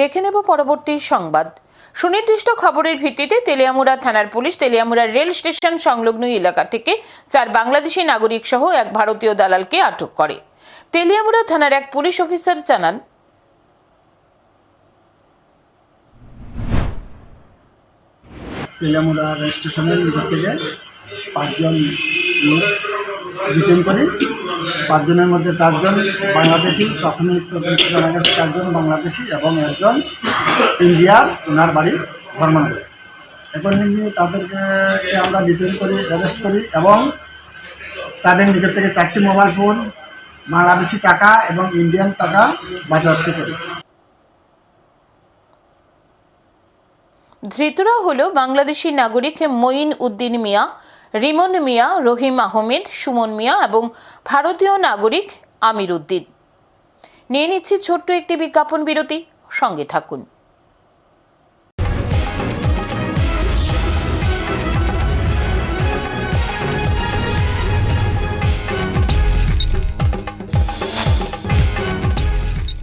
দেখে নেব পরবর্তী সংবাদ। সুনির্দিষ্ট খবরের ভিত্তিতে তেলিয়ামুড়া থানার পুলিশ তেলিয়ামুড়া রেল স্টেশন সংলগ্ন এলাকা থেকে চার বাংলাদেশি নাগরিক সহ এক ভারতীয় দালালকে আটক করে। তেলিয়ামুড়া থানার এক পুলিশ অফিসার জানান তেলামুড়া রেল স্টেশনের পাঁচজন লোক ডিটেন করি পাঁচজনের মধ্যে চারজন বাংলাদেশি। প্রাথমিক তদন্ত জানা গেছে চারজন বাংলাদেশি এবং একজন ইন্ডিয়ার ওনার বাড়ি ধর্মনগর। এখন নিয়ে তাদেরকে আমরা ডিটেন করি অ্যারেস্ট করি এবং তাদের নিকট থেকে চারটি মোবাইল ফোন বাংলাদেশি টাকা এবং ইন্ডিয়ান টাকা বাজেয়াপ্ত করি। ধৃতরা হল বাংলাদেশি নাগরিক মঈন উদ্দিন মিয়া রিমন মিয়া, রহিম আহমেদ, সুমন মিয়া এবং ভারতীয় নাগরিক আমির উদ্দিন। নিয়ে নিচ্ছি ছোট্ট একটি বিজ্ঞাপন বিরতি। সঙ্গে থাকুন।